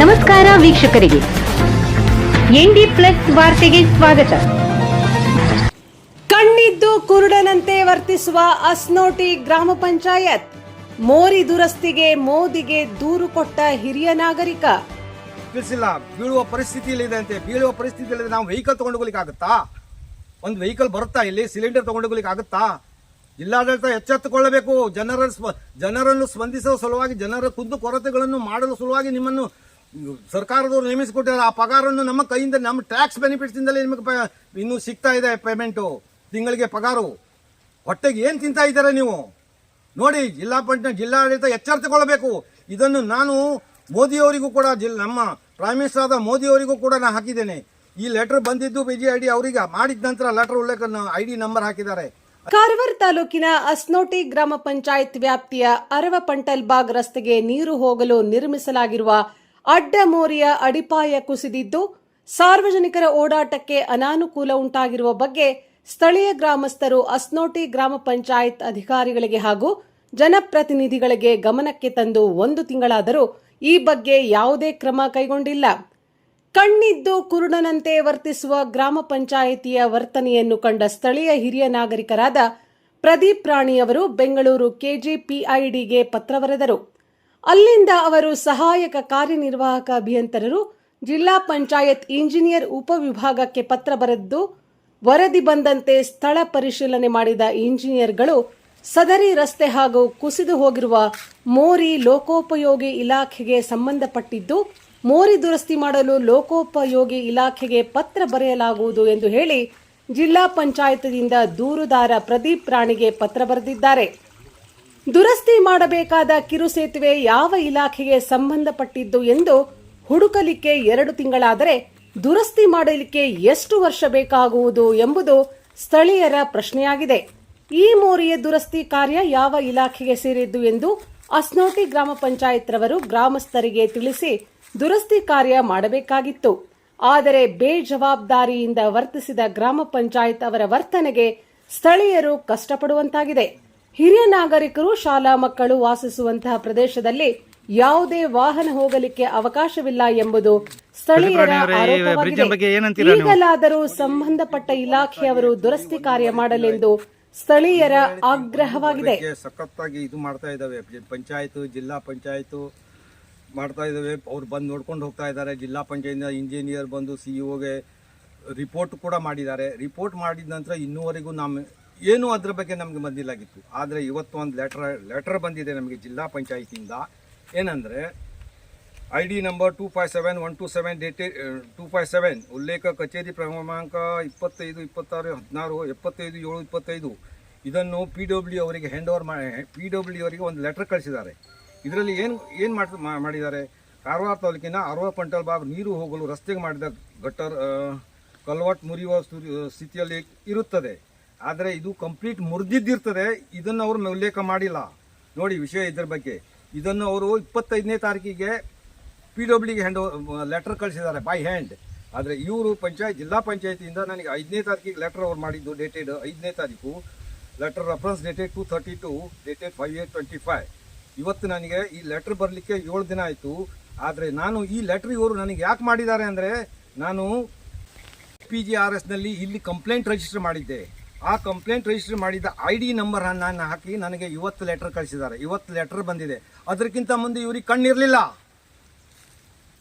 ನಮಸ್ಕಾರ ವೀಕ್ಷಕರಿಗೆ. ND plus ವಾರ್ತೆಗೆ ಸ್ವಾಗತ. ಕಣ್ಣಿದ್ದು ಕುರುಡನಂತೆ ವರ್ತಿಸುವ ಅಸ್ನೋಟಿ ಗ್ರಾಮ ಪಂಚಾಯತ್. ಮೋರಿ ದುರಸ್ತಿಗೆ ಮೋದಿಗೆ ದೂರು ಕೊಟ್ಟ ಹಿರಿಯ ನಾಗರಿಕ. ತಿಳಿಸಿಲ್ಲ ಬೀಳುವ ಪರಿಸ್ಥಿತಿಯಲ್ಲಿ ಇದೆ ಅಂತೆ. ಬೀಳುವ ಪರಿಸ್ಥಿತಿಯಲ್ಲಿ ನಾವು ವೆಹಿಕಲ್ ತಗೊಂಡು ಹೋಗ್ಲಿಕ್ಕೆ ಆಗುತ್ತಾ ಒಂದು ವೆಹಿಕಲ್ ಬರುತ್ತಾ ಇಲ್ಲಿ? ಸಿಲಿಂಡರ್ ತಗೊಂಡು ಹೋಗ್ಲಿಕ್ಕೆ ಆಗುತ್ತಾ ಜಿಲ್ಲಾಡಳಿತ ಎಚ್ಚೆತ್ತುಕೊಳ್ಳಬೇಕು. ಜನರ ಸ್ವ- ಜನರನ್ನು ಸ್ಪಂದಿಸುವ ಸಲುವಾಗಿ ಜನರ ಕುಂದು ಕೊರತೆಗಳನ್ನು ಮಾಡಲು ಸಲುವಾಗಿ ನಿಮ್ಮನ್ನು ಸರ್ಕಾರದವರು ನೇಮಿಸಿಕೊಟ್ಟಿದ್ದಾರೆ. ಆ ಪಗಾರವನ್ನು ನಮ್ಮ ಕೈಯಿಂದ, ನಮ್ಮ ಟ್ಯಾಕ್ಸ್ ಬೆನಿಫಿಟ್ಸಿಂದಲೇ ನಿಮಗೆ ಇನ್ನೂ ಸಿಗ್ತಾ ಇದೆ ಪೇಮೆಂಟು. ತಿಂಗಳಿಗೆ ಪಗಾರು. ಹೊಟ್ಟೆಗೆ ಏನು ತಿಂತಾ ಇದ್ದಾರೆ ನೀವು? ನೋಡಿ, ಜಿಲ್ಲಾ ಪಂಚಾಯತ್ ಜಿಲ್ಲಾಡಳಿತ ಎಚ್ಚರಿಸಿಕೊಳ್ಳಬೇಕು ಇದನ್ನು ನಾನು ಮೋದಿಯವರಿಗೂ ಕೂಡ, ಜಿಲ್, ನಮ್ಮ ಪ್ರೈಮ್ ಮಿನಿಸ್ಟರ್ ಆದ ಮೋದಿಯವರಿಗೂ ಕೂಡ ನಾನು ಹಾಕಿದ್ದೇನೆ. ಈ ಲೆಟರ್ ಬಂದಿದ್ದು ಬಿಜಿ ಐ ಡಿ ಅವರಿಗೆ. ಮಾಡಿದ ನಂತರ ಲೆಟರ್ ಉಲ್ಲೇಖ ಐ ಡಿ ನಂಬರ್ ಹಾಕಿದ್ದಾರೆ. ಕಾರವಾರ ತಾಲೂಕಿನ ಅಸ್ನೋಟಿ ಗ್ರಾಮ ಪಂಚಾಯತ್ ವ್ಯಾಪ್ತಿಯ ಅರವಪಂಟಲ್ ಬಾಗ್ ರಸ್ತೆಗೆ ನೀರು ಹೋಗಲು ನಿರ್ಮಿಸಲಾಗಿರುವ ಅಡ್ಡ ಮೋರಿಯ ಅಡಿಪಾಯ ಕುಸಿದಿದ್ದು, ಸಾರ್ವಜನಿಕರ ಓಡಾಟಕ್ಕೆ ಅನಾನುಕೂಲ ಉಂಟಾಗಿರುವ ಬಗ್ಗೆ ಸ್ಥಳೀಯ ಗ್ರಾಮಸ್ಥರು ಅಸ್ನೋಟಿ ಗ್ರಾಮ ಪಂಚಾಯತ್ ಅಧಿಕಾರಿಗಳಿಗೆ ಹಾಗೂ ಜನಪ್ರತಿನಿಧಿಗಳಿಗೆ ಗಮನಕ್ಕೆ ತಂದು ಒಂದು ತಿಂಗಳಾದರೂ ಈ ಬಗ್ಗೆ ಯಾವುದೇ ಕ್ರಮ ಕೈಗೊಂಡಿಲ್ಲ. ಕಣ್ಣಿದ್ದು ಕುರುಡನಂತೆ ವರ್ತಿಸುವ ಗ್ರಾಮ ಪಂಚಾಯಿತಿಯ ವರ್ತನೆಯನ್ನು ಕಂಡ ಸ್ಥಳೀಯ ಹಿರಿಯ ನಾಗರಿಕರಾದ ಪ್ರದೀಪ್ ರಾಣಿಯವರು ಬೆಂಗಳೂರು ಕೆಜಿಪಿಐಡಿಗೆ ಪತ್ರ ಬರೆದರು. ಅಲ್ಲಿಂದ ಅವರು ಸಹಾಯಕ ಕಾರ್ಯನಿರ್ವಾಹಕ ಅಭಿಯಂತರರು, ಜಿಲ್ಲಾ ಪಂಚಾಯತ್ ಇಂಜಿನಿಯರ್ ಉಪವಿಭಾಗಕ್ಕೆ ಪತ್ರ ಬರೆದು ವರದಿ ಬಂದಂತೆ ಸ್ಥಳ ಪರಿಶೀಲನೆ ಮಾಡಿದ ಇಂಜಿನಿಯರ್ಗಳು, ಸದರಿ ರಸ್ತೆ ಹಾಗೂ ಕುಸಿದು ಹೋಗಿರುವ ಮೋರಿ ಲೋಕೋಪಯೋಗಿ ಇಲಾಖೆಗೆ ಸಂಬಂಧಪಟ್ಟಿದ್ದು ಮೋರಿ ದುರಸ್ತಿ ಮಾಡಲು ಲೋಕೋಪಯೋಗಿ ಇಲಾಖೆಗೆ ಪತ್ರ ಬರೆಯಲಾಗುವುದು ಎಂದು ಹೇಳಿ ಜಿಲ್ಲಾ ಪಂಚಾಯತ್ದಿಂದ ದೂರುದಾರ ಪ್ರದೀಪ್ ರಾಣಿಗೆ ಪತ್ರ ಬರೆದಿದ್ದಾರೆ. ದುರಸ್ತಿ ಮಾಡಬೇಕಾದ ಕಿರು ಸೇತುವೆ ಯಾವ ಇಲಾಖೆಗೆ ಸಂಬಂಧಪಟ್ಟಿದ್ದು ಎಂದು ಹುಡುಕಲಿಕ್ಕೆ ಎರಡು ತಿಂಗಳಾದರೆ ದುರಸ್ತಿ ಮಾಡಲಿಕ್ಕೆ ಎಷ್ಟು ವರ್ಷ ಬೇಕಾಗುವುದು ಎಂಬುದು ಸ್ಥಳೀಯರ ಪ್ರಶ್ನೆಯಾಗಿದೆ. ಈ ಮೋರಿಯ ದುರಸ್ತಿ ಕಾರ್ಯ ಯಾವ ಇಲಾಖೆಗೆ ಸೇರಿದ್ದು ಎಂದು ಅಸ್ನೋಟಿ ಗ್ರಾಮ ಪಂಚಾಯತ್ ರವರು ಗ್ರಾಮಸ್ಥರಿಗೆ ತಿಳಿಸಿ ದುರಸ್ತಿ ಕಾರ್ಯ ಮಾಡಬೇಕಾಗಿತ್ತು. ಆದರೆ ಬೇಜವಾಬ್ದಾರಿಯಿಂದ ವರ್ತಿಸಿದ ಗ್ರಾಮ ಪಂಚಾಯತ್ ಅವರ ವರ್ತನೆಗೆ ಸ್ಥಳೀಯರು ಕಷ್ಟಪಡುವಂತಾಗಿದೆ. ಹಿರಿಯ ನಾಗರಿಕರು ಶಾಲಾ ಮಕ್ಕಳು ವಾಸಿಸುವಂತಹ ಪ್ರದೇಶದಲ್ಲಿ ಯಾವುದೇ ವಾಹನ ಹೋಗಲಿಕ್ಕೆ ಅವಕಾಶವಿಲ್ಲ ಎಂಬುದು ಸ್ಥಳೀಯರ ಆರೋಪವಾಗಿದೆ. ಈಗಲಾದರೂ ಸಂಬಂಧಪಟ್ಟ ಇಲಾಖೆಯವರು ದುರಸ್ತಿ ಕಾರ್ಯ ಮಾಡಲೆಂದು ಸ್ಥಳೀಯರ ಆಗ್ರಹವಾಗಿದೆ. ಸಖತ್ತಾಗಿ ಇದು ಮಾಡ್ತಾ ಇದ್ದಾವೆ. ಪಂಚಾಯತ್ ಜಿಲ್ಲಾ ಪಂಚಾಯತ್ ಮಾಡ್ತಾ ಇದ್ದಾವೆ ಅವ್ರು ಬಂದು ನೋಡ್ಕೊಂಡು ಹೋಗ್ತಾ ಇದ್ದಾರೆ ಜಿಲ್ಲಾ ಪಂಚಾಯತ್ನ ಇಂಜಿನಿಯರ್ ಬಂದು ಸಿ ಇಒಗೆ ರಿಪೋರ್ಟ್ ಕೂಡ ಮಾಡಿದ್ದಾರೆ. ರಿಪೋರ್ಟ್ ಮಾಡಿದ ನಂತರ ಇನ್ನೂವರೆಗೂ ನಮ್ಮ ಏನು ಅದ್ರ ಬಗ್ಗೆ ನಮಗೆ ಬಂದಿಲ್ಲಾಗಿತ್ತು ಆದರೆ ಇವತ್ತು ಒಂದು ಲೆಟರ್ ಲೆಟರ್ ಬಂದಿದೆ ನಮಗೆ ಜಿಲ್ಲಾ ಪಂಚಾಯತಿಂದ. ಏನಂದರೆ I D number two five seven one two seven date two five seven ಉಲ್ಲೇಖ ಕಚೇರಿ ಕ್ರಮಾಂಕ ಇಪ್ಪತ್ತೈದು, ಇಪ್ಪತ್ತಾರು, ಹದಿನಾರು, ಎಪ್ಪತ್ತೈದು, ಏಳು, ಇಪ್ಪತ್ತೈದು. ಇದನ್ನು ಪಿ ಡಬ್ಲ್ಯೂ ಅವರಿಗೆ ಹ್ಯಾಂಡ್ ಓವರ್ ಮಾಡಿ ಪಿ ಡಬ್ಲ್ಯೂ ಅವರಿಗೆ ಒಂದು ಲೆಟರ್ ಕಳಿಸಿದ್ದಾರೆ. ಇದರಲ್ಲಿ ಏನು ಏನು ಮಾಡ್ ಮಾ- ಮಾಡಿದ್ದಾರೆ? ಕಾರವಾರ ತಾಲೂಕಿನ ಅರವ ಪಂಟಲ್ ಭಾಗ ನೀರು ಹೋಗಲು ರಸ್ತೆಗೆ ಮಾಡಿದ ಗಟ್ಟರ್ ಕಲ್ವಟ್ ಮುರಿಯುವ ಸ್ಥು- ಸ್ಥಿತಿಯಲ್ಲಿ ಇರುತ್ತದೆ. ಆದರೆ ಇದು ಕಂಪ್ಲೀಟ್ ಮುರಿದಿದ್ದಿರ್ತದೆ. ಇದನ್ನು ಅವರು ಉಲ್ಲೇಖ ಮಾಡಿಲ್ಲ. ನೋಡಿ ವಿಷಯ ಇದ್ರ ಬಗ್ಗೆ. ಇದನ್ನು ಅವರು ಇಪ್ಪತ್ತೈದನೇ ತಾರೀಕಿಗೆ ಪಿ ಡಬ್ಲ್ಯೂಗೆ ಹ್ಯಾಂಡ್ ಲೆಟರ್ ಕಳಿಸಿದ್ದಾರೆ ಬೈ ಹ್ಯಾಂಡ್ ಆದರೆ ಇವರು ಪಂಚಾಯತ್, ಜಿಲ್ಲಾ ಪಂಚಾಯತಿಯಿಂದ ನನಗೆ ಐದನೇ ತಾರೀಕಿಗೆ ಲೆಟರ್ ಅವ್ರು ಮಾಡಿದ್ದು ಡೇಟೆಡ್ ಐದನೇ ತಾರೀಕು. Letter reference dated two thirty two dated five eight twenty five ಇವತ್ತು ನನಗೆ ಈ ಲೆಟ್ರ್ ಬರಲಿಕ್ಕೆ ಏಳು ದಿನ ಆಯಿತು. ಆದರೆ ನಾನು ಈ ಲೆಟ್ರ್ ಇವರು ನನಗೆ ಯಾಕೆ ಮಾಡಿದ್ದಾರೆ ಅಂದರೆ ನಾನು ಪಿ ಜಿ ಆರ್ ಎಸ್ನಲ್ಲಿ ಇಲ್ಲಿ ಕಂಪ್ಲೇಂಟ್ ರಿಜಿಸ್ಟರ್ ಮಾಡಿದ್ದೆ. ಆ ಕಂಪ್ಲೇಂಟ್ ರಿಜಿಸ್ಟರ್ ಮಾಡಿದ ಐ ಡಿ ನಂಬರ್ ನಾನು ಹಾಕಿ ನನಗೆ ಇವತ್ತು ಲೆಟ್ರ್ ಕಳಿಸಿದ್ದಾರೆ. ಇವತ್ತು ಲೆಟ್ರ್ ಬಂದಿದೆ. ಅದಕ್ಕಿಂತ ಮುಂದೆ ಇವ್ರಿಗೆ ಕಣ್ಣಿರಲಿಲ್ಲ.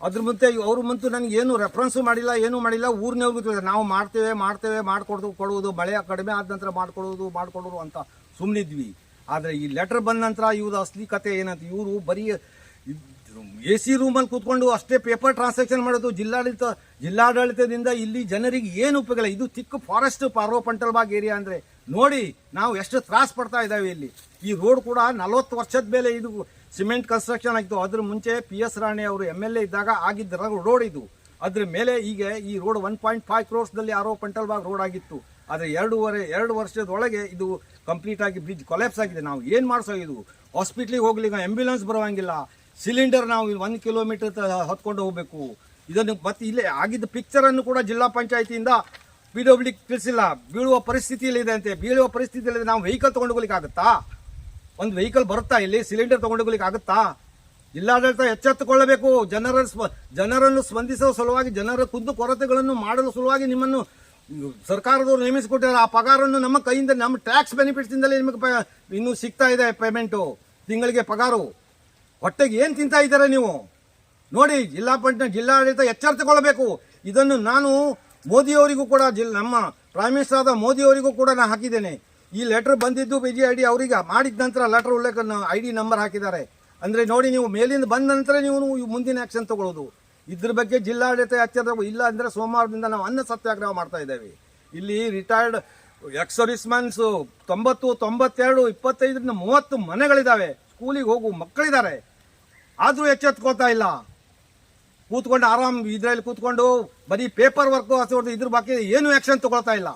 ಅದ್ರ ಮುಂದೆ ಅವ್ರ ಮುಂತು ನನಗೆ ಏನು ರೆಫರೆನ್ಸು ಮಾಡಿಲ್ಲ, ಏನೂ ಮಾಡಿಲ್ಲ. ಊರಿನವ್ರಿಗೂ ತಿಳಿದ ನಾವು ಮಾಡ್ತೇವೆ ಮಾಡ್ತೇವೆ, ಮಾಡಿಕೊಡ್ದು, ಕೊಡುವುದು, ಮಳೆ ಕಡಿಮೆ ಆದ ನಂತರ ಮಾಡ್ಕೊಡೋದು ಮಾಡಿಕೊಡೋರು ಅಂತ ಸುಮ್ಮನಿದ್ವಿ ಆದರೆ ಈ ಲೆಟರ್ ಬಂದ ನಂತರ ಇವ್ರ ಅಸಲಿ ಕತೆ ಏನಂತ, ಇವರು ಬರೀ ಎ ಸಿ ರೂಮಲ್ಲಿ ಕೂತ್ಕೊಂಡು ಅಷ್ಟೇ ಪೇಪರ್ ಟ್ರಾನ್ಸಾಕ್ಷನ್ ಮಾಡೋದು ಜಿಲ್ಲಾಡಳಿತ, ಜಿಲ್ಲಾಡಳಿತದಿಂದ ಇಲ್ಲಿ ಜನರಿಗೆ ಏನು ಉಪಯೋಗ ಇದು ಚಿಕ್ಕ ಫಾರೆಸ್ಟ್ ಪಾರ್ವ ಪಂಟಲ್ಬಾಗ್ ಏರಿಯಾ ಅಂದರೆ. ನೋಡಿ, ನಾವು ಎಷ್ಟು ತ್ರಾಸ ಪಡ್ತಾ ಇದ್ದಾವೆ ಇಲ್ಲಿ. ಈ ರೋಡ್ ಕೂಡ ನಲವತ್ತು ವರ್ಷದ ಮೇಲೆ ಇದು ಸಿಮೆಂಟ್ ಕನ್ಸ್ಟ್ರಕ್ಷನ್ ಆಗಿತ್ತು. ಅದ್ರ ಮುಂಚೆ ಪಿ ಎಸ್ ರಾಣಿ ಅವರು ಎಂ ಎಲ್ ಎ ಇದ್ದಾಗ ಆಗಿದ್ದ ರೋಡ್ ಇದು. ಅದ್ರ ಮೇಲೆ ಈಗ ಈ ರೋಡ್ ಒನ್ ಪಾಯಿಂಟ್ ಫೈವ್ ಕ್ರೋರ್ಸ್ದಲ್ಲಿ ಆರೋ ಪಂಟಲ್ಬಾಗ್ ರೋಡ್ ಆಗಿತ್ತು. ಆದರೆ ಎರಡೂವರೆ, ಎರಡು ವರ್ಷದೊಳಗೆ ಇದು ಕಂಪ್ಲೀಟ್ ಆಗಿ ಬ್ರಿಡ್ಜ್ ಕೊಲ್ಯಾಪ್ಸ್ ಆಗಿದೆ. ನಾವು ಏನು ಮಾಡಿಸೋ ಇದು? ಹಾಸ್ಪಿಟ್ಲಿಗೆ ಹೋಗ್ಲಿಕ್ಕೆ ಆಂಬ್ಯುಲೆನ್ಸ್ ಬರೋಂಗಿಲ್ಲ ಸಿಲಿಂಡರ್ ನಾವು ಒಂದು ಕಿಲೋಮೀಟರ್ ಹೊತ್ಕೊಂಡು ಹೋಗಬೇಕು. ಇದನ್ನು ಮತ್ತೆ ಇಲ್ಲೇ ಆಗಿದ್ದ ಪಿಕ್ಚರ್ ಅನ್ನು ಕೂಡ ಜಿಲ್ಲಾ ಪಂಚಾಯತಿಯಿಂದ ಪಿ ಡಬ್ಲ್ಯೂ ತಿಳಿಸಿಲ್ಲ. ಬೀಳುವ ಪರಿಸ್ಥಿತಿಯಲ್ಲಿದೆ ಅಂತೆ. ಬೀಳುವ ಪರಿಸ್ಥಿತಿಯಲ್ಲಿ ನಾವು ವೆಹಿಕಲ್ ತಗೊಂಡು ಹೋಗ್ಲಿಕ್ಕೆ ಆಗುತ್ತಾ? ಒಂದು ವೆಹಿಕಲ್ ಬರುತ್ತಾ ಇಲ್ಲಿ? ಸಿಲಿಂಡರ್ ತಗೊಂಡು ಹೋಗ್ಲಿಕ್ಕೆ ಆಗುತ್ತಾ? ಜಿಲ್ಲಾಡಳಿತ ಎಚ್ಚೆತ್ತುಕೊಳ್ಳಬೇಕು. ಜನರ ಜನರನ್ನು ಸ್ಪಂದಿಸುವ ಸಲುವಾಗಿ ಜನರ ಕುಂದು ಕೊರತೆಗಳನ್ನು ಮಾಡಲು ಸಲುವಾಗಿ ನಿಮ್ಮನ್ನು ಸರ್ಕಾರದವರು ನೇಮಿಸಿಕೊಟ್ಟಿದ್ದಾರೆ. ಆ ಪಗಾರವನ್ನು ನಮ್ಮ ಕೈಯಿಂದ, ನಮ್ಮ ಟ್ಯಾಕ್ಸ್ ಬೆನಿಫಿಟ್ಸಿಂದಲೇ ನಿಮಗೆ ಇನ್ನು ಸಿಗ್ತಾ ಇದೆ ಪೇಮೆಂಟು ತಿಂಗಳಿಗೆ ಪಗಾರು. ಹೊಟ್ಟೆಗೆ ಏನು ತಿಂತಾ ಇದ್ದಾರೆ ನೀವು? ನೋಡಿ, ಜಿಲ್ಲಾ ಪಂಚಾಯತ್, ಜಿಲ್ಲಾಡಳಿತ ಎಚ್ಚರಿಸಿಕೊಳ್ಳಬೇಕು. ಇದನ್ನು ನಾನು ಮೋದಿಯವರಿಗೂ ಕೂಡ, ಜಿಲ್, ನಮ್ಮ ಪ್ರೈಮ್ ಮಿನಿಸ್ಟರ್ ಆದ ಮೋದಿಯವರಿಗೂ ಕೂಡ ನಾನು ಹಾಕಿದ್ದೇನೆ. ಈ ಲೆಟರ್ ಬಂದಿದ್ದು ಬಿ ಜಿ ಐ ಡಿ ಅವರಿಗೆ. ಮಾಡಿದ ನಂತರ ಲೆಟರ್ ಉಲ್ಲೇಖ ಐ ಡಿ ನಂಬರ್ ಹಾಕಿದ್ದಾರೆ. ಅಂದರೆ ನೋಡಿ ನೀವು ಮೇಲಿಂದ ಬಂದ ನಂತರ ನೀವು ಮುಂದಿನ ಆ್ಯಕ್ಷನ್ ತಗೊಳ್ಳೋದು. ಇದ್ರ ಬಗ್ಗೆ ಜಿಲ್ಲಾಡಳಿತ ಎಚ್ಚರ ಇಲ್ಲ ಅಂದರೆ ಸೋಮವಾರದಿಂದ ನಾವು ಅನ್ನ ಸತ್ಯಾಗ್ರಹ ಮಾಡ್ತಾ ಇದ್ದೇವೆ. ಇಲ್ಲಿ ರಿಟೈರ್ಡ್ ಎಕ್ಸ್ ತೊಂಬತ್ತು, ತೊಂಬತ್ತೆರಡು, ಇಪ್ಪತ್ತೈದರಿಂದ ಮೂವತ್ತು ಮನೆಗಳಿದ್ದಾವೆ. ಸ್ಕೂಲಿಗೆ ಹೋಗು, ಮಕ್ಕಳಿದ್ದಾರೆ. ಆದರೂ ಎಚ್ಚೆತ್ಕೋತಾ ಇಲ್ಲ. ಕೂತ್ಕೊಂಡು ಆರಾಮ್ ಇದ್ರಲ್ಲಿ ಕೂತ್ಕೊಂಡು ಬರೀ ಪೇಪರ್ ವರ್ಕ್ ಇದ್ರ ಬಗ್ಗೆ ಏನು ಆಕ್ಷನ್ ತಗೊಳ್ತಾ ಇಲ್ಲ.